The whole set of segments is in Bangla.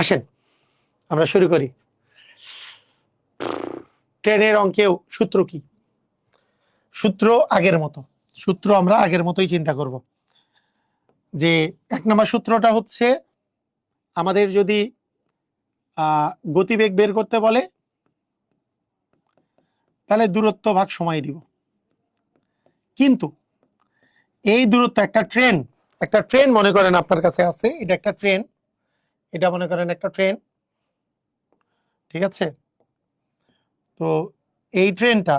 আসেন, আমরা শুরু করি। ট্রেনের অঙ্কেও সূত্র কি? সূত্র আগের মতো। সূত্র আমরা আগের মতোই চিন্তা করব। যে এক নম্বর সূত্রটা হচ্ছে, আমাদের যদি গতিবেগ বের করতে বলে, তাহলে দূরত্ব ভাগ সময় দিব। কিন্তু, এই দূরত্ব একটা ট্রেন একটা ট্রেন মনে করেন আপনার কাছে আছে, এটা একটা ট্রেন এটা মনে করেন একটা ট্রেন ঠিক আছে? তো এই ট্রেনটা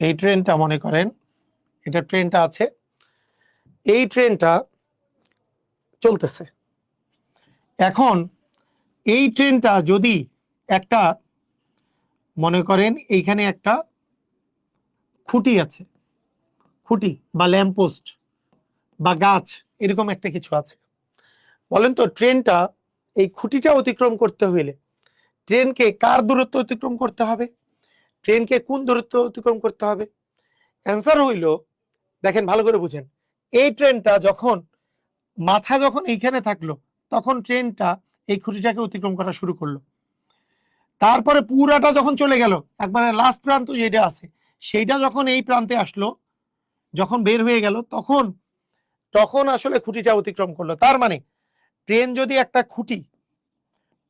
এই ট্রেনটা মনে করেন, এটা ট্রেনটা আছে, এই ট্রেনটা চলতেছে। এখন এই ট্রেনটা যদি একটা, মনে করেন এইখানে একটা খুঁটি আছে, খুঁটি বা ল্যাম্পপোস্ট বা গাছ, এরকম একটা কিছু আছে। বলেন তো, ট্রেনটা এই খুঁটিটা অতিক্রম করতে হইলে ট্রেনকে কার দূরত্ব অতিক্রম করতে হবে? ট্রেনকে কোন দূরত্ব অতিক্রম করতে হবে? অ্যান্সার হইল, দেখেন ভালো করে বুঝেন, এই ট্রেনটা যখন, মাথা যখন এইখানে থাকল, তখন ট্রেনটা এই খুঁটিটাকে অতিক্রম করা শুরু করল। তারপরে পুরাটা যখন চলে গেল, একবারে লাস্ট প্রান্ত যেটা আছে, সেইটা যখন এই প্রান্তে আসলো, যখন বের হয়ে গেল, তখন তখন আসলে খুঁটিটা অতিক্রম করল। তার মানে ট্রেন যদি একটা খুঁটি,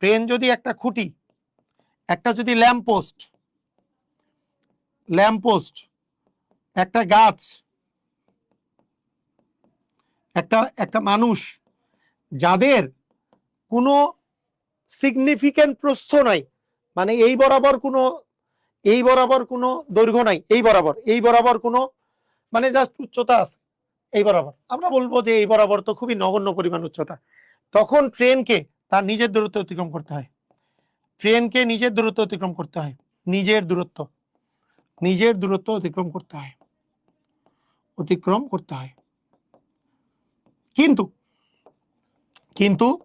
ট্রেন যদি একটা খুঁটি, একটা যদি ল্যাম্পপোস্ট ল্যাম্পপোস্ট একটা গাছ, একটা একটা মানুষ, যাদের কোনো সিগনিফিক্যান্ট প্রস্থ নাই মানে এই বরাবর কোনো, এই বরাবর কোনো দৈর্ঘ্য নাই, এই বরাবর এই বরাবর কোনো মানে জাস্ট উচ্চতা আছে। এই বরাবর। আমরা বলব যে এই বরাবর তো খুবই নগণ্য পরিমাণ উচ্চতা। তখন ট্রেনকে তার নিজের দূরত্ব অতিক্রম করতে হয়। ট্রেনকে নিজের দূরত্ব অতিক্রম করতে হয়। নিজের দূরত্ব। নিজের দূরত্ব অতিক্রম করতে হয়। অতিক্রম করতে হয়। কিন্তু কিন্তু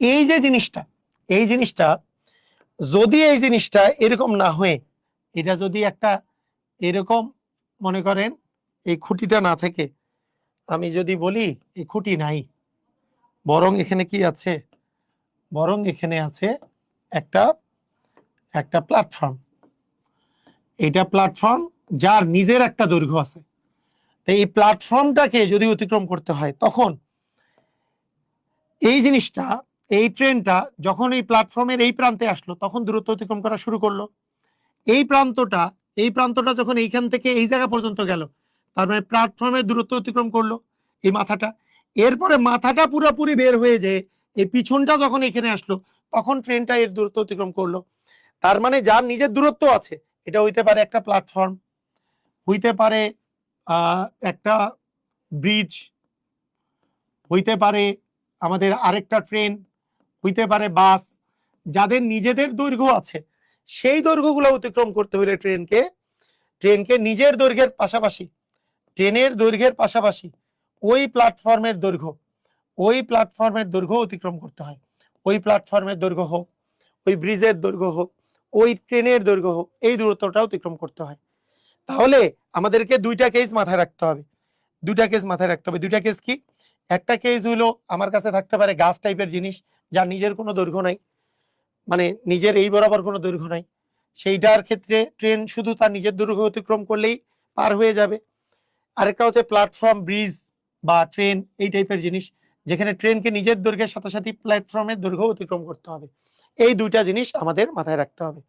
এই যে জিনিসটা, এই জিনিসটা যদি এই জিনিসটা এরকম না হয়ে, এটা যদি একটা এরকম মনে করেন এই খুঁটিটা না থেকে আমি যদি বলি এই খুঁটি নাই। বরং এখানে কি আছে? বরং এখানে আছে একটা একটা প্ল্যাটফর্ম এটা প্ল্যাটফর্ম যার নিজের একটা দৈর্ঘ্য আছে। তো এই প্ল্যাটফর্মটাকে যদি অতিক্রম করতে হয়, তখন এই জিনিসটা, এই ট্রেনটা যখন এই প্ল্যাটফর্মের এই প্রান্তে আসলো, তখন দূরত্ব অতিক্রম করা শুরু করল। এই প্রান্তটা এই প্রান্তটা যখন এইখান থেকে এই জায়গা পর্যন্ত গেল তার মানে প্ল্যাটফর্মের দূরত্ব অতিক্রম করল এই মাথাটা। এরপরে মাথাটা পুরোপুরি বের হয়ে যে এই পিছনটা যখন এখানে আসলো, তখন ট্রেনটা এর দূরত্ব অতিক্রম করল। তার মানে যার নিজের দূরত্ব আছে, এটা হইতে পারে একটা প্ল্যাটফর্ম হইতে পারে একটা ব্রিজ হইতে পারে আমাদের আরেকটা ট্রেন হইতে পারে বাস যাদের নিজেদের দৈর্ঘ্য আছে, সেই দৈর্ঘ্যগুলো অতিক্রম করতে হলে ট্রেনকে ট্রেনকে নিজের দৈর্ঘ্যের পাশাপাশি ট্রেনের দৈর্ঘ্যের পাশাপাশি ওই প্ল্যাটফর্মের দৈর্ঘ্য, ওই প্ল্যাটফর্মের দৈর্ঘ্য অতিক্রম করতে হয়। ওই প্ল্যাটফর্মের দৈর্ঘ্য হোক, ওই ব্রিজের দৈর্ঘ্য হোক, ওই ট্রেনের দৈর্ঘ্য হোক, এই দূরত্বটা অতিক্রম করতে হয়। তাহলে আমাদেরকে দুইটা কেস মাথায় রাখতে হবে। দুইটা কেস মাথায় রাখতে হবে। দুইটা কেস কি? একটা কেস হইল আমার কাছে থাকতে পারে গাছ টাইপের জিনিস, যার নিজের কোনো দৈর্ঘ্য নাই। মানে নিজের এই বরাবর কোনো দৈর্ঘ্য নাই। সেইটার ক্ষেত্রে ট্রেন শুধু তার নিজের দৈর্ঘ্য অতিক্রম করলেই পার হয়ে যাবে। আরেকটা হচ্ছে প্ল্যাটফর্ম ব্রিজ বা ট্রেন এই টাইপের জিনিস, যেখানে ট্রেনকে নিজের দৈর্ঘ্যের সাথে সাথে প্ল্যাটফর্মের দৈর্ঘ্য অতিক্রম করতে হবে। এই দুইটা জিনিস আমাদের মাথায় রাখতে হবে।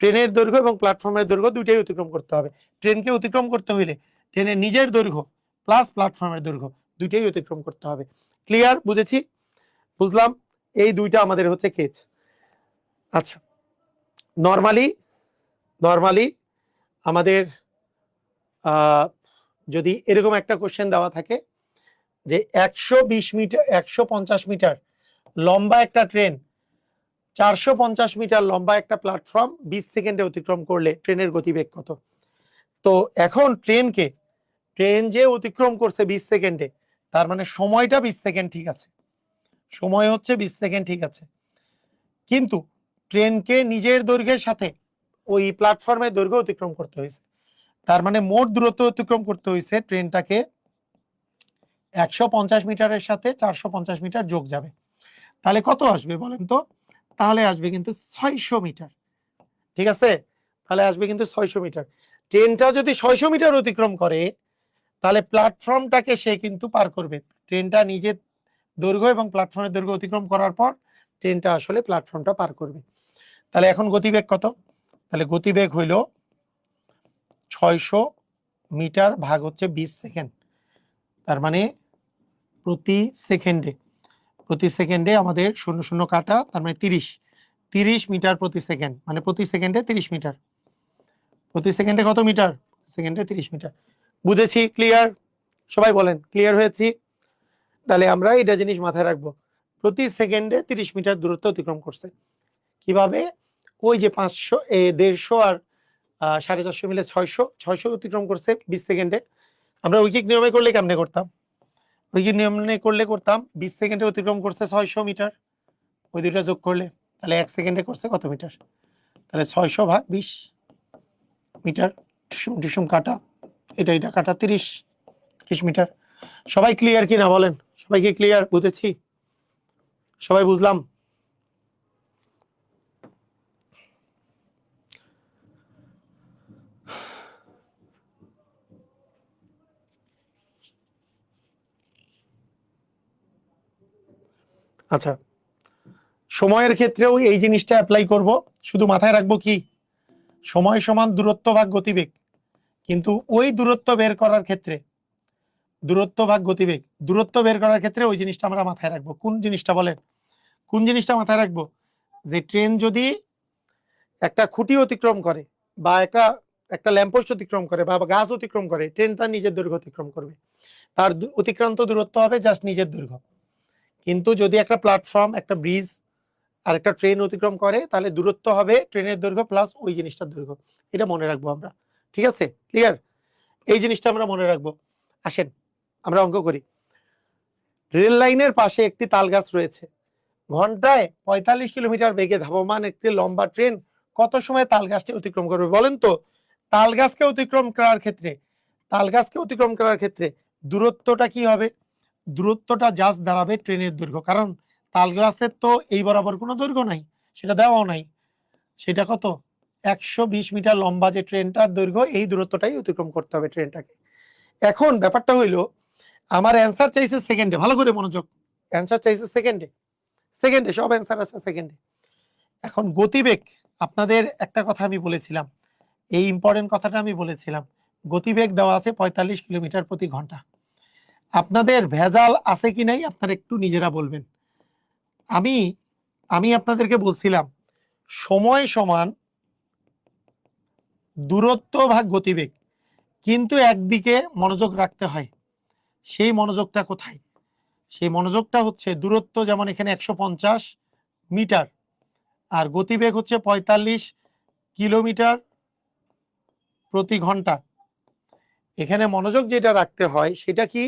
ট্রেনের দৈর্ঘ্য এবং প্ল্যাটফর্মের দৈর্ঘ্য দুইটাই অতিক্রম করতে হবে। ট্রেনকে অতিক্রম করতে হইলে ট্রেনের নিজের দৈর্ঘ্য প্লাস প্ল্যাটফর্মের দৈর্ঘ্য দুইটাই অতিক্রম করতে হবে। ক্লিয়ার বুঝেছি? বুঝলাম? এই দুইটা আমাদের হচ্ছে কেস আচ্ছা নর্মালি নর্মালি আমাদের যদি এরকম একটা কোশ্চেন দেওয়া থাকে যে একশো বিশ মিটার, একশো পঞ্চাশ মিটার লম্বা একটা ট্রেন চারশো পঞ্চাশ মিটার লম্বা একটা প্ল্যাটফর্ম বিশ সেকেন্ডে অতিক্রম করলে ট্রেনের গতিবেগ কত? তো এখন ট্রেনকে ট্রেন যে অতিক্রম করছে বিশ সেকেন্ডে তার মানে সময়টা বিশ সেকেন্ড ঠিক আছে। সময় হচ্ছে বিশ সেকেন্ড ঠিক আছে। কিন্তু ট্রেনকে নিজের দৈর্ঘ্যের সাথে ওই প্ল্যাটফর্মের দৈর্ঘ্য অতিক্রম করতে হয়েছে। তার মানে মোট দূরত্ব অতিক্রম করতে হয়েছে ট্রেনটাকে একশো পঞ্চাশ মিটারের সাথে চারশো পঞ্চাশ মিটার যোগ যাবে। তাহলে কত আসবে বলেন তো? তাহলে আসবে কিন্তু ছয়শো মিটার। ঠিক আছে? তাহলে আসবে কিন্তু ছয়শো মিটার। ট্রেনটা যদি ছয়শো মিটার অতিক্রম করে, তাহলে প্ল্যাটফর্মটাকে সে কিন্তু পার করবে। ট্রেনটা নিজের দৈর্ঘ্য এবং প্ল্যাটফর্মের দৈর্ঘ্য অতিক্রম করার পর ট্রেনটা আসলে প্ল্যাটফর্মটা পার করবে। তাহলে এখন গতিবেগ কত? তাহলে গতিবেগ হইল ছয়শো মিটার ভাগ হচ্ছে বিশ সেকেন্ড। তার মানে প্রতি সেকেন্ডে প্রতি সেকেন্ডে আমাদের শূন্য শূন্য কাটা, তার মানে তিরিশ। তিরিশ মিটার প্রতি সেকেন্ড মানে প্রতি সেকেন্ডে তিরিশ মিটার। প্রতি সেকেন্ডে কত মিটার? সেকেন্ডে তিরিশ মিটার। বুঝেছি? ক্লিয়ার সবাই বলেন ক্লিয়ার হয়েছি? তাহলে আমরা এটা জিনিস মাথায় রাখব। প্রতি সেকেন্ডে তিরিশ মিটার দূরত্ব অতিক্রম করছে। কীভাবে? ওই যে পাঁচশো দেড়শো আর সাড়ে চারশো মিলে ছয়শো ছয়শো অতিক্রম করছে বিশ সেকেন্ডে আমরা ঐকিক নিয়মে করলে কেমনে করতাম? ঐকিক নিয়মে করলে করতাম, বিশ সেকেন্ডে অতিক্রম করছে ছয়শো মিটার। ওই দুইটা যোগ করলে, তাহলে এক সেকেন্ডে করছে কত মিটার? তাহলে ছয়শো ভাগ বিশ মিটার টুসুম টুসুম কাটা, এটা এটা কাটা তিরিশ তিরিশ মিটার। সবাই ক্লিয়ার কি না বলেন? সবাইকে ক্লিয়ার বুঝেছি? সবাই বুঝলাম? আচ্ছা। সময়ের ক্ষেত্রেও এই জিনিসটা অ্যাপ্লাই করব। শুধু মাথায় রাখব কি? সময় সমান দূরত্ব ভাগ গতিবেগ। কিন্তু ওই দূরত্ব বের করার ক্ষেত্রে, দূরত্ব ভাগ গতিবেগ, দূরত্ব বের করার ক্ষেত্রে ওই জিনিসটা আমরা মাথায় রাখব। কোন জিনিসটা বলে কোন জিনিসটা মাথায় রাখব? যে ট্রেন যদি একটা খুঁটি অতিক্রম করে বা একটা একটা ল্যাম্পোস্ট অতিক্রম করে বা গাছ অতিক্রম করে, ট্রেন তার নিজের দৈর্ঘ্য অতিক্রম করবে। তার অতিক্রান্ত দূরত্ব হবে জাস্ট নিজের দৈর্ঘ্য। কিন্তু যদি একটা প্ল্যাটফর্ম একটা ব্রিজ আর একটা ট্রেন অতিক্রম করে, তাহলে দূরত্ব হবে ট্রেনের দৈর্ঘ্য প্লাস ওই জিনিসটার দৈর্ঘ্য। এটা মনে রাখব আমরা। ঠিক আছে? ক্লিয়ার এই জিনিসটা আমরা মনে রাখব। আসেন, আমরা অঙ্ক করি। রেল লাইনের পাশে একটি তাল গাছ রয়েছে। ঘন্টায় পঁয়তাল্লিশ কিলোমিটার বেগে ধাবমান একটি লম্বা ট্রেন কত সময় তাল গাছটি অতিক্রম করবে বলেন তো? তাল গাছকে অতিক্রম করার ক্ষেত্রে তাল গাছকে অতিক্রম করার ক্ষেত্রে দূরত্বটা কি হবে? দূরত্বটা জাস্ট দাঁড়াবে ট্রেনের দৈর্ঘ্য। কারণ তাল গাছের তো এই বরাবর কোনো দৈর্ঘ্য নাই, সেটা দেওয়াও নাই। সেটা কত? একশো বিশ মিটার লম্বা যে ট্রেনটার দৈর্ঘ্য, এই দূরত্বটাই অতিক্রম করতে হবে ট্রেনটাকে এখন ব্যাপারটা হইল, আমার অ্যান্সার চাইছে সেকেন্ডে ভালো করে মনোযোগ। অ্যান্সার চাইছে সেকেন্ডে সেকেন্ডে সব অ্যান্সার আছে সেকেন্ডে এখন গতিবেগ, আপনাদের একটা কথা আমি বলেছিলাম। এই ইম্পর্টেন্ট কথাটা আমি বলেছিলাম। গতিবেগ দেওয়া আছে পঁয়তাল্লিশ কিলোমিটার প্রতি ঘণ্টা। আপনাদের ভেজাল আছে কি নাই আপনারা একটু নিজেরা বলবেন। আমি আমি আপনাদেরকে বলছিলাম, সময় সমান দূরত্ব ভাগ গতিবেগ। কিন্তু একদিকে মনোযোগ রাখতে হয়, সেই মনোযোগটা কোথায়? সেই মনোযোগটা হচ্ছে দূরত্ব যেমন এখানে একশো পঞ্চাশ মিটার, আর গতিবেগ হচ্ছে পঁয়তাল্লিশ কিলোমিটার প্রতি ঘণ্টা। এখানে মনোযোগ যেটা রাখতে হয় সেটা কি?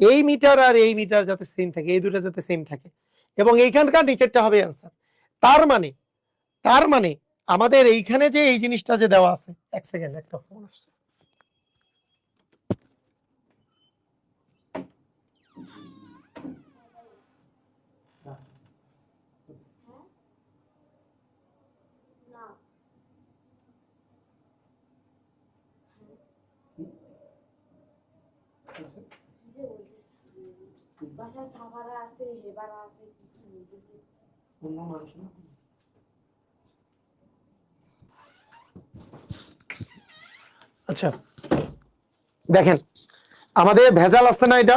এই মিটার আর এই মিটার যাতে সেম থাকে, এই দুটো যাতে সেম থাকে। এবং এইখানকার নিচেরটা হবে অ্যান্সার তার মানে তার মানে আমাদের এইখানে যে এই জিনিসটা যে দেওয়া আছে, এক সেকেন্ড একটা ফোন আসছে। বাসায় সাভারা আছে হেবারা আছে কি কি বলতেছে অন্য মানুষ না। আচ্ছা। দেখেন আমাদের ভেজাল আসছে না এটা?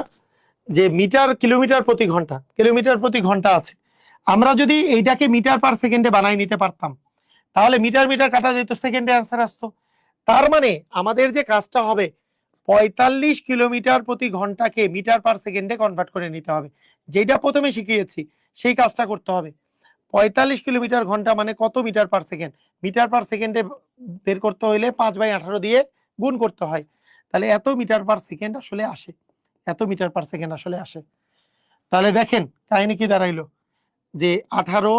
যে মিটার কিলোমিটার প্রতি ঘণ্টা কিলোমিটার প্রতি ঘণ্টা আছে। আমরা যদি এইটাকে মিটার পার সেকেন্ডে বানাই নিতে পারতাম তাহলে মিটার মিটার কাটা যেত সেকেন্ডে অ্যান্সার আসতো। তার মানে আমাদের যে কাজটা হবে পঁয়তাল্লিশ কিলোমিটার প্রতি ঘন্টাকে মিটার পার সেকেন্ডে কনভার্ট করে নিতে হবে। যেটা প্রথমে শিখিয়েছি, সেই কাজটা করতে হবে। পঁয়তাল্লিশ কিলোমিটার ঘণ্টা মানে কত metre per second? Metre per সেকেন্ডে বের করতে হইলে পাঁচ বাই আঠারো দিয়ে গুণ করতে হয়। তাহলে এত মিটার পার সেকেন্ড আসলে আসে। এত মিটার পার সেকেন্ড আসলে আসে। তাহলে দেখেন, কাহিনী কি দাঁড়াইলো? যে আঠারো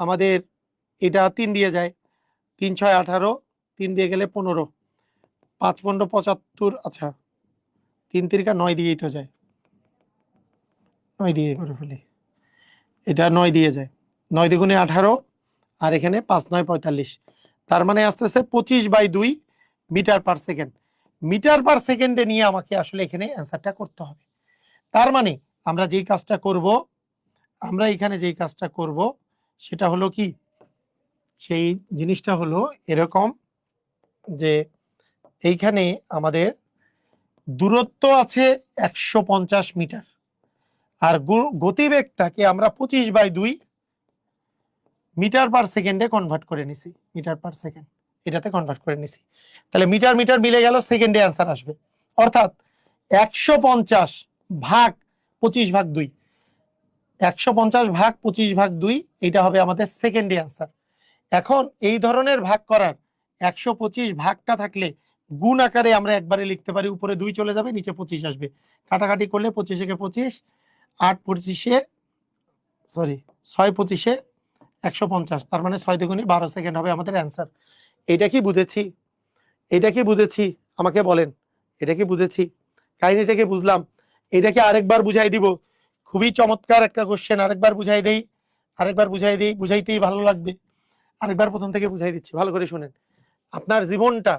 আমাদের এটা তিন দিয়ে যায়। তিন ছয় আঠারো, তিন দিয়ে গেলে পনেরো। পাঁচ পনেরো পঁচাত্তর আচ্ছা তিন তিরিকা নয় দিয়েই তো যায়। নয় দিয়ে করে ফেলি। এটা নয় দিয়ে যায়। নয় দ্বিগুণে আঠারো, আর এখানে পাঁচ নয় পঁয়তাল্লিশ। তার মানে আস্তে আস্তে পঁচিশ বাই দুই metre per second. Metre per সেকেন্ডে নিয়ে আমাকে আসলে এখানে অ্যান্সারটা করতে হবে। তার মানে আমরা যেই কাজটা করব, আমরা এখানে যেই কাজটা করব, সেটা হলো কি? সেই জিনিসটা হলো এরকম যে এইখানে আমাদের দূরত্ব আছে একশো পঞ্চাশ মিটার। আর গতিবেগটাকে আমরা পঁচিশ বাই দুই মিটার পার সেকেন্ডে কনভার্ট করে নিছি। মিটার পার সেকেন্ড, এটাতে কনভার্ট করে নিছি। তাহলে মিটার মিটার মিলে গেল, সেকেন্ডে অ্যান্সার আসবে। অর্থাৎ একশো পঞ্চাশ ভাগ পঁচিশ ভাগ দুই। একশো পঞ্চাশ ভাগ পঁচিশ ভাগ দুই, এটা হবে আমাদের সেকেন্ডে অ্যান্সার এখন এই ধরনের ভাগ করার একশো পঁচিশ ভাগটা থাকলে গুণ আকারে আমরা একবারে লিখতে পারি, উপরে দুই চলে যাবে, নিচে পঁচিশ আসবে। কাটাকাটি করলে পঁচিশে কে পঁচিশ, আট পঁচিশে সরি ছয় পঁচিশে একশো পঞ্চাশ। তার মানে ছয় দুগুণে বারো সেকেন্ড হবে আমাদের অ্যান্সার এটা কি বুঝেছি? এটা কি বুঝেছি? আমাকে বলেন। এটা কি বুঝেছি? কাহিনীটাকে বুঝলাম। এটাকে আরেকবার বুঝাই দিব। খুবই চমৎকার একটা কোশ্চেন আরেকবার বুঝাই দেই। আরেকবার বুঝাই দিই। বুঝাইতেই ভালো লাগবে। আরেকবার প্রথম থেকে বুঝাই দিচ্ছি। ভালো করে শুনেন। আপনার জীবনটা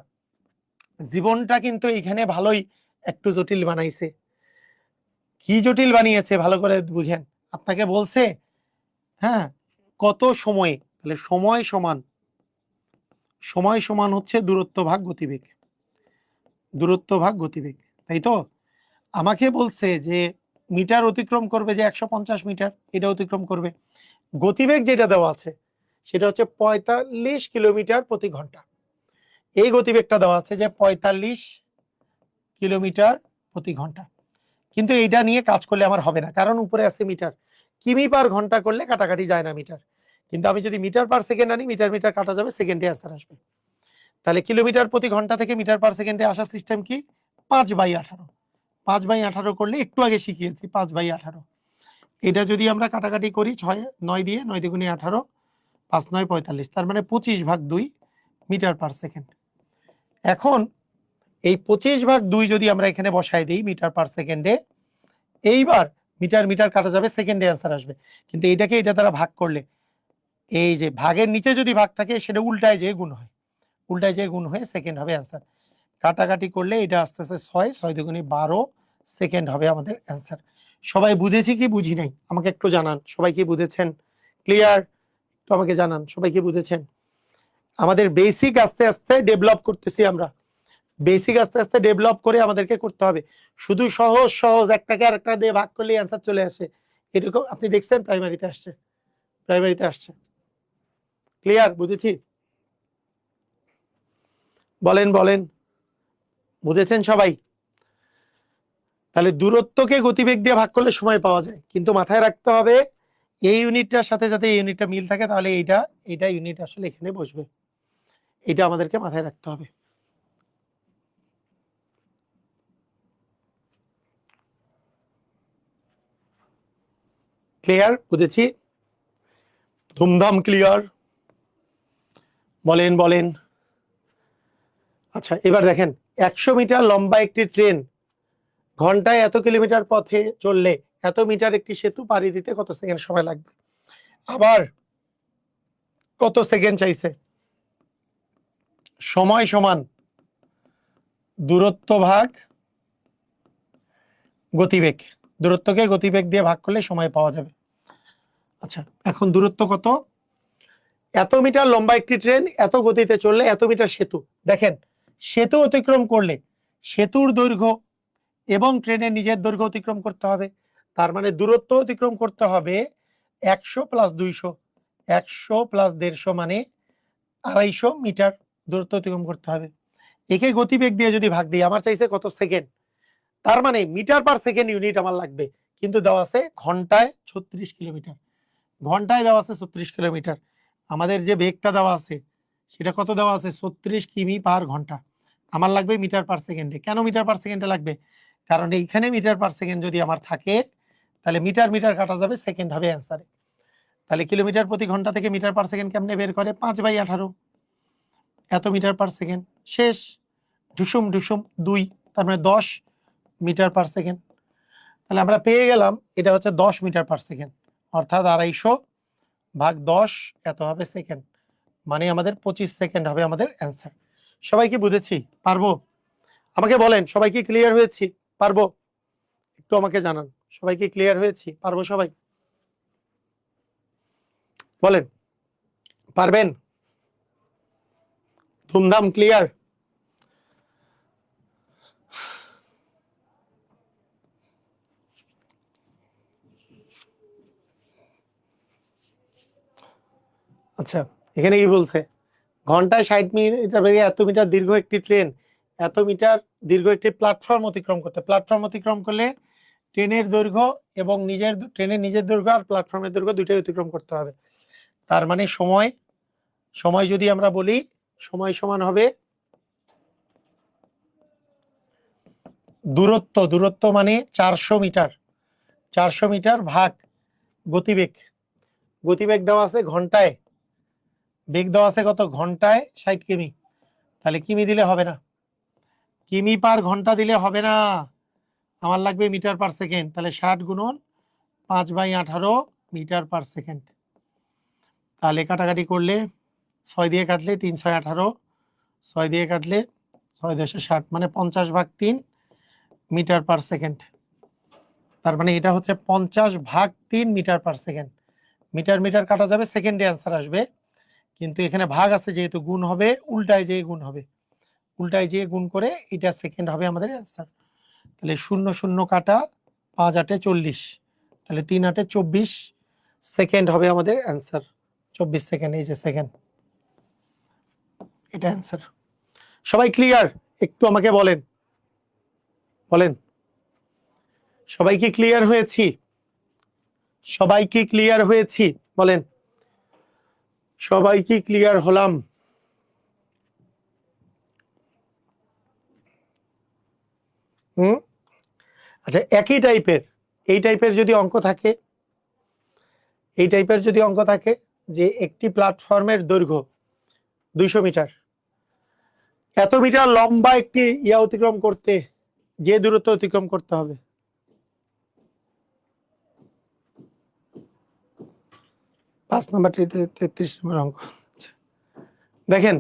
জীবনটা কিন্তু এখানে ভালোই একটু জটিল বানাইছে। কি জটিল বানিয়েছে, ভালো করে বুঝেন। আপনাকে বলছে হ্যাঁ কত সময়ে, তাহলে সময় সমান সময় সমান হচ্ছে দূরত্ব ভাগ গতিবেগ। দূরত্ব ভাগ গতিবেগ, তাই তো? আমাকে বলছে যে মিটার অতিক্রম করবে যে একশো পঞ্চাশ মিটার, এটা অতিক্রম করবে। গতিবেগ যেটা দেওয়া আছে, সেটা হচ্ছে পঁয়তাল্লিশ কিলোমিটার প্রতি ঘণ্টা। এই গতিবেগটা দেওয়া আছে যে পঁয়তাল্লিশ কিলোমিটার প্রতি ঘণ্টা। কিন্তু এইটা নিয়ে কাজ করলে আমার হবে না, কারণ উপরে আছে মিটার। কিমি পার ঘণ্টা করলে কাটাকাটি যায় না মিটার। কিন্তু আমি যদি মিটার পার সেকেন্ড আনি, মিটার মিটার কাটা যাবে, সেকেন্ডে আসার আসবে। তাহলে কিলোমিটার প্রতি ঘণ্টা থেকে মিটার পার সেকেন্ডে আসার সিস্টেম কি? পাঁচ বাই আঠারো। পাঁচ বাই আঠারো করলে একটু আগে শিখিয়েছি, পাঁচ বাই আঠারো। এটা যদি আমরা কাটাকাটি করি ছয়, নয় দিয়ে, নয় দ্বিগুণে আঠারো, পাঁচ, নয়, পঁয়তাল্লিশ, তার মানে পঁচিশ ভাগ দুই মিটার পার সেকেন্ড। এখন এই পঁচিশ ভাগ দুই যদি আমরা এখানে বসাই দিই মিটার পার সেকেন্ডে, এইবার মিটার মিটার কাটা যাবে, সেকেন্ডে অ্যান্সার আসবে। কিন্তু এটাকে এটা দ্বারা ভাগ করলে, এই যে ভাগের নিচে যদি ভাগ থাকে, সেটা উল্টায় যেয়ে গুণ হয়। উল্টায় যেয়ে গুণ হয়ে সেকেন্ড হবে অ্যান্সার কাটাকাটি করলে এটা আস্তে আস্তে ছয় ছয় দুগুণে বারো সেকেন্ড হবে আমাদের অ্যান্সার সবাই বুঝেছি কি বুঝি নাই? আমাকে একটু জানান। সবাই কি বুঝেছেন? ক্লিয়ার একটু আমাকে জানান। সবাই কি বুঝেছেন? আমাদের বেসিক আস্তে আস্তে ডেভেলপ করতেছি আমরা। বেসিক আস্তে আস্তে ডেভেলপ করে আমাদেরকে করতে হবে। শুধু সহজ সহজ একটাকে আরেকটা দিয়ে ভাগ করলে অ্যান্সার চলে আসে। এরকম আপনি দেখছেন প্রাইমারিতে আসছে। প্রাইমারিতে আসছে। ক্লিয়ার বুঝেছি? বলেন বলেন। বুঝেছেন সবাই? তাহলে দূরত্বকে গতিবেগ দিয়ে ভাগ করলে সময় পাওয়া যায়। কিন্তু মাথায় রাখতে হবে, এই ইউনিটটার সাথে যাতে এই ইউনিটটা মিল থাকে, তাহলে এইটা এইটা ইউনিট আসলে এখানে বসবে। এটা আমাদেরকে মাথায় রাখতে হবে। ক্লিয়ার বুঝেছি? ধুমধাম ক্লিয়ার বলেন বলেন। আচ্ছা এবার দেখেন, একশো মিটার লম্বা একটি ট্রেন ঘন্টায় এত কিলোমিটার পথে চললে এত মিটার একটি সেতু পাড়ি দিতে কত সেকেন্ড সময় লাগবে? আবার কত সেকেন্ড চাইছে? সময় সমান দূরত্ব ভাগ গতিবেগ। দূরত্বকে গতিবেগ দিয়ে ভাগ করলে সময় পাওয়া যাবে। আচ্ছা এখন দূরত্ব কত? এত মিটার লম্বা একটি ট্রেন এত গতিতে চললে এত মিটার সেতু। দেখেন, সেতু অতিক্রম করলে সেতুর দৈর্ঘ্য এবং ট্রেনের নিজের দৈর্ঘ্য অতিক্রম করতে হবে। তার মানে দূরত্ব অতিক্রম করতে হবে একশো প্লাস দুইশো। একশো প্লাস দেড়শো মানে আড়াইশো মিটার। দূরত্ব অতিক্রম করতে হবে। একে গতিবেগ দিয়ে যদি ভাগ দিই, আমার চাইছে কত সেকেন্ড তার মানে মিটার পার সেকেন্ড ইউনিট আমার লাগবে। কিন্তু দেওয়া আছে ঘন্টায় ছত্রিশ কিলোমিটার। ঘন্টায় দেওয়া আছে ছত্রিশ কিলোমিটার। আমাদের যে বেগটা দেওয়া আছে, সেটা কত দেওয়া আছে? ছত্রিশ কিমি পার ঘণ্টা। আমার লাগবে মিটার পার সেকেন্ডে কেন মিটার পার সেকেন্ডে লাগবে? কারণ এইখানে মিটার পার সেকেন্ড যদি আমার থাকে, তাহলে মিটার মিটার কাটা যাবে সেকেন্ড হবে অ্যান্সারে তাহলে কিলোমিটার প্রতি ঘণ্টা থেকে মিটার পার সেকেন্ড কেমনে বের করে? পাঁচ বাই আঠারো। এত মিটার পার সেকেন্ড শেষ। ঢুসুম ঢুসুম, দুই, তার মানে দশ মিটার পার সেকেন্ড তাহলে আমরা পেয়ে গেলাম, এটা হচ্ছে দশ মিটার পার সেকেন্ড অর্থাৎ আড়াইশো ভাগ দশ, এত হবে সেকেন্ড মানে আমাদের পঁচিশ সেকেন্ড হবে আমাদের অ্যান্সার সবাই কি বুঝেছি? পারব? আমাকে বলেন, সবাই কি ক্লিয়ার হয়েছি? পারব? একটু আমাকে জানান। সবাই কি ক্লিয়ার হয়েছি? পারব সবাই? বলেন। পারবেন? ধুমধাম ক্লিয়ার। আচ্ছা এখানে কি বলছে? ঘন্টায় ষাট মিটার বেগে এত মিটার দীর্ঘ একটি ট্রেন, এত মিটার দীর্ঘ একটি প্ল্যাটফর্ম অতিক্রম করতে, প্ল্যাটফর্ম অতিক্রম করলে ট্রেনের দৈর্ঘ্য এবং নিজের, ট্রেনের নিজের দৈর্ঘ্য আর প্ল্যাটফর্মের দৈর্ঘ্য দুইটাই অতিক্রম করতে হবে। তার মানে সময় সময় যদি আমরা বলি সময় সমান হবে? দূরত্ব দূরত্ব মানে চারশো মিটার। চারশো মিটার ভাগ গতিবেগ। গতিবেগ দেওয়া আছে ঘন্টায়। বেগ দেওয়া আছে কত? ঘন্টায় ষাট কিমি। তাহলে কিমি দিলে হবে না। কিমি পার ঘণ্টা দিলে হবে না। আমার লাগবে মিটার পার সেকেন্ড। তাহলে ষাট গুণন পাঁচ বাই আঠারো মিটার পার সেকেন্ড। তাহলে কাটাকাটি করলে ছয় দিয়ে কাটলে তিন, ছয়, আঠারো, ছয় দিয়ে কাটলে ছয় দশে ষাট মানে পঞ্চাশ ভাগ তিন মিটার পার সেকেন্ড। তার মানে এটা হচ্ছে পঞ্চাশ ভাগ তিন metre per second. Metre metre কাটা যাবে, সেকেন্ডে অ্যান্সার আসবে। কিন্তু এখানে ভাগ আছে যেহেতু গুণ হবে, উল্টায় যেয়ে গুণ হবে। উল্টায় যেয়ে গুণ করে এটা সেকেন্ড হবে আমাদের অ্যান্সার তাহলে শূন্য শূন্য কাটা পাঁচ আটে চল্লিশ। তাহলে তিন আটে চব্বিশ সেকেন্ড হবে আমাদের অ্যান্সার চব্বিশ সেকেন্ড, এই যে সেকেন্ড। এটা অ্যান্সার সবাই ক্লিয়ার একটু আমাকে বলেন। বলেন। সবাই কি ক্লিয়ার হয়েছি? সবাই কি ক্লিয়ার হয়েছি? বলেন। সবাই কি ক্লিয়ার হলাম? হুম? আচ্ছা একই টাইপের এই টাইপের যদি অঙ্ক থাকে, এই টাইপের যদি অঙ্ক থাকে যে একটি প্ল্যাটফর্মের দৈর্ঘ্য দুইশো মিটার এত মিটার লম্বা একটি ইয়া অতিক্রম করতে, যে দূরত্ব অতিক্রম করতে হবে। পাঁচ নাম্বারটি তেত্রিশ নম্বর অঙ্ক। আচ্ছা। দেখেন,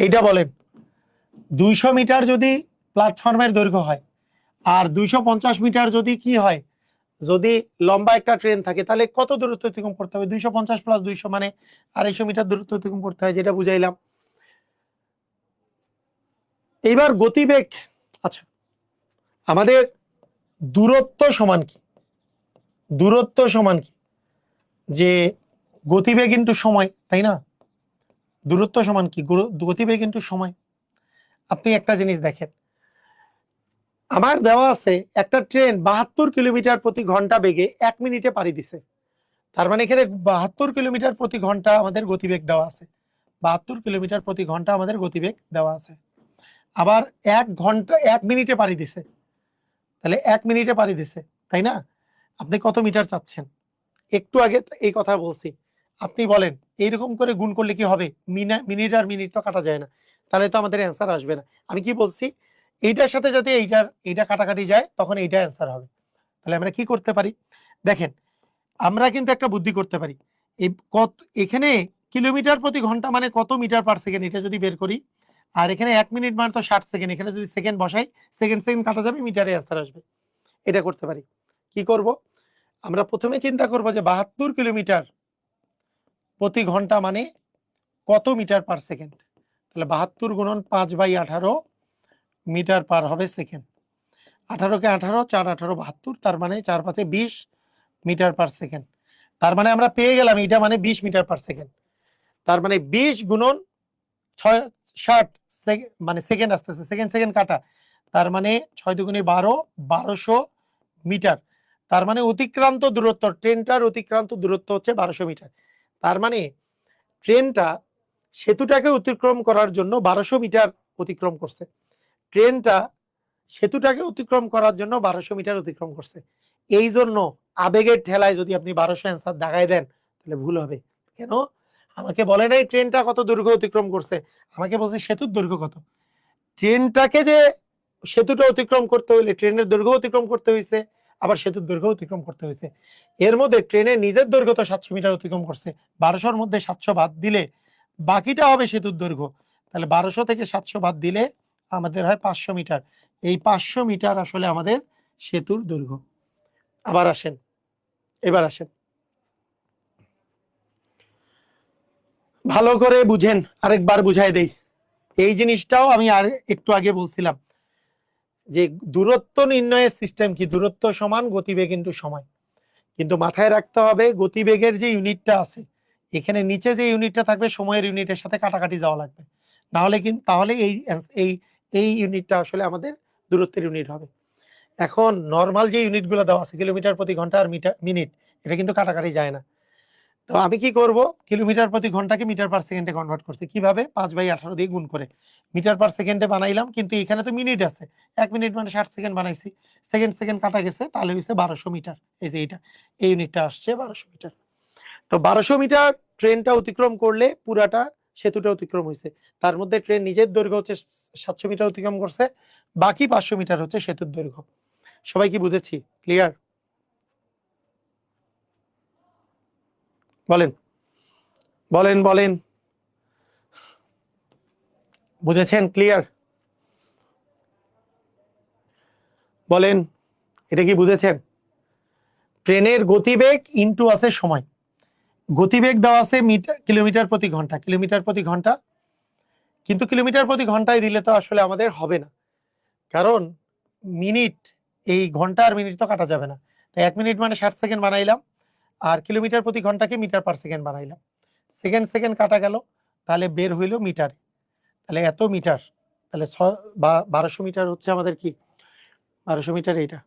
এইটা বলেন, দুইশো মিটার যদি প্ল্যাটফর্মের দৈর্ঘ্য হয়, আর দুইশো পঞ্চাশ মিটার যদি কি হয়, যদি লম্বা একটা ট্রেন থাকে, তাহলে কত দূরত্ব অতিক্রম করতে হবে? দুইশো পঞ্চাশ প্লাস দুইশো মানে আড়াইশো মিটার দূরত্ব অতিক্রম করতে হয়, যেটা বুঝাইলাম। এইবার গতিবেগ আচ্ছা আমাদের দূরত্ব সমান কি? দূরত্ব সমান কি? যে গতিবেগ ইন্টু সময়, তাই না? দূরত্ব সমান কি? গতিবেগ ইন্টু সময়। আপনি একটা জিনিস দেখেন। আমার দেওয়া আছে একটা ট্রেন বাহাত্তর কিলোমিটার প্রতি ঘণ্টা বেগে এক মিনিটে পাড়ি দিছে। তার মানে এখানে বাহাত্তর কিলোমিটার প্রতি ঘণ্টা আমাদের গতিবেগ দেওয়া আছে। বাহাত্তর কিলোমিটার প্রতি ঘণ্টা আমাদের গতিবেগ দেওয়া আছে। আবার এক ঘণ্টা, এক মিনিটে পাড়ি দিছে। তাহলে এক মিনিটে পাড়ি দিছে, তাই না? আপনি কত মিটার চাচ্ছেন? একটু আগে এই কথা বলছি। আপনি বলেন, এইরকম করে গুণ করলে কি হবে? মিনা- মিনিট আর মিনিট তো কাটা যায় না। তাহলে তো আমাদের অ্যান্সার আসবে না। আমি কি বলছি? এইটার সাথে যাতে এইটার, এইটা কাটাকাটি যায়, তখন এইটা অ্যান্সার হবে। তাহলে আমরা কি করতে পারি? দেখেন, আমরা কিন্তু একটা বুদ্ধি করতে পারি। এই কত, এখানে কিলোমিটার প্রতি ঘণ্টা মানে কত মিটার পার সেকেন্ড এটা যদি বের করি আর এখানে এক মিনিট মানে তো ষাট সেকেন্ড। এখানে যদি সেকেন্ড বসাই, সেকেন্ড সেকেন্ড কাটা যাবে, মিটারে অ্যান্সার আসবে। এটা করতে পারি। কি করব? আমরা প্রথমে চিন্তা করব যে বাহাত্তর কিলোমিটার প্রতি ঘণ্টা মানে কত মিটার পার সেকেন্ড? তাহলে বাহাত্তর গুণন পাঁচ বাই আঠারো মিটার পার হবে সেকেন্ড। আঠারোকে আঠারো, চার আঠারো বাহাত্তর, তার মানে চার পাঁচে বিশ মিটার পার সেকেন্ড। তার মানে আমরা পেয়ে গেলাম, এটা মানে বিশ মিটার পার সেকেন্ড। তার মানে বিশ গুণন ছয় ষাট মানে সেকেন্ড আসতেছে সেকেন্ড সেকেন্ড কাটা। তার মানে ছয় দুগুণে বারো, বারোশো মিটার। তার মানে অতিক্রান্ত দূরত্ব, ট্রেনটার অতিক্রান্ত দূরত্ব হচ্ছে বারোশো মিটার। তার মানে ট্রেনটা সেতুটাকে অতিক্রম করার জন্য বারোশো মিটার অতিক্রম করছে। ট্রেনটা সেতুটাকে অতিক্রম করার জন্য বারোশো মিটার অতিক্রম করছে। এই জন্য আবেগের ঠেলায় যদি আপনি বারোশো অ্যান্সার দেখায় দেন, তাহলে ভুল হবে। কেন? আমাকে বলে নাই ট্রেনটা কত দৈর্ঘ্য অতিক্রম করছে। আমাকে বলছে, সেতুর দৈর্ঘ্য কত? ট্রেনটাকে যে সেতুটা অতিক্রম করতে হইলে, ট্রেনের দৈর্ঘ্য অতিক্রম করতে হয়েছে আবার সেতুর দৈর্ঘ্য অতিক্রম করতে হয়েছে এর মধ্যে ট্রেনের নিজের দৈর্ঘ্য তো সাতশো মিটার অতিক্রম করছে, বারোশোর মধ্যে সাতশো বাদ দিলে বাকিটা হবে সেতুর দৈর্ঘ্য। তাহলে বারোশো থেকে সাতশো বাদ দিলে আমাদের হয় পাঁচশো মিটার। এই পাঁচশো মিটার আসলে আমাদের সেতুর দৈর্ঘ্য। আবার আসেন, এবার আসেন। ভালো করে বুঝেন, আরেকবার বুঝাই দেই। এই জিনিসটাও আমি আর একটু আগে বলছিলাম যে দূরত্ব নির্ণয়ের সিস্টেম কি? দূরত্ব সমান, গতিবেগ কিন্তু সময়। কিন্তু মাথায় রাখতে হবে গতিবেগের যে ইউনিটটা আছে, এখানে নিচে যে ইউনিটটা থাকবে, সময়ের ইউনিটের সাথে কাটাকাটি যাওয়া লাগবে। না হলে কিন্তু তাহলে এই এই এই ইউনিটটা আসলে আমাদের দূরত্বের ইউনিট হবে। এখন নর্মাল যে ইউনিটগুলো দেওয়া আছে, কিলোমিটার প্রতি ঘণ্টা আর মিটার, মিনিট, এটা কিন্তু কাটাকাটি যায় না। তো আমি কি করব? কিলোমিটার প্রতি ঘন্টাকে মিটার পার সেকেন্ডে কনভার্ট করছি। কীভাবে? পাঁচ বাই আঠারো দিয়ে গুণ করে। মিটার পার সেকেন্ডে বানাইলাম, কিন্তু এখানে তো মিনিট আছে। এক মিনিট মানে ষাট সেকেন্ড বানাইছি। সেকেন্ড সেকেন্ড কাটা গেছে, তাহলে হয়েছে বারোশো মিটার। এই যে এইটা। এই ইউনিটটা আসছে বারোশো মিটার। তো বারোশো মিটার ট্রেনটা অতিক্রম করলে পুরাটা সেতুটা অতিক্রম হয়েছে তার মধ্যে ট্রেন নিজের দৈর্ঘ্য হচ্ছে সাতশো মিটার অতিক্রম করছে, বাকি পাঁচশো মিটার হচ্ছে সেতুর দৈর্ঘ্য। সবাই কি বুঝেছি? ক্লিয়ার বলেন। বলেন বলেন। বুঝেছেন? ক্লিয়ার বলেন, এটা কি বুঝেছেন? ট্রেনের গতিবেগ ইনটু আছে সময়। গতিবেগ দেওয়া আছে মিটার, কিলোমিটার প্রতি ঘণ্টা, কিলোমিটার প্রতি ঘণ্টা। কিন্তু কিলোমিটার প্রতি ঘন্টায় দিলে তো আসলে আমাদের হবে না। কারণ মিনিট, এই ঘণ্টা আর মিনিট তো কাটা যাবে না। তাই এক মিনিট মানে ষাট সেকেন্ড বানাইলাম। আর কিলোমিটার প্রতি ঘন্টাকে মিটার পার সেকেন্ড বানাইলাম। সেকেন্ড সেকেন্ড কাটা গেল, তাহলে বের হইল মিটার। তাহলে এত মিটার, তাহলে ছ বারোশো মিটার হচ্ছে আমাদের কি? বারোশো মিটার এইটা।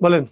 বলেন।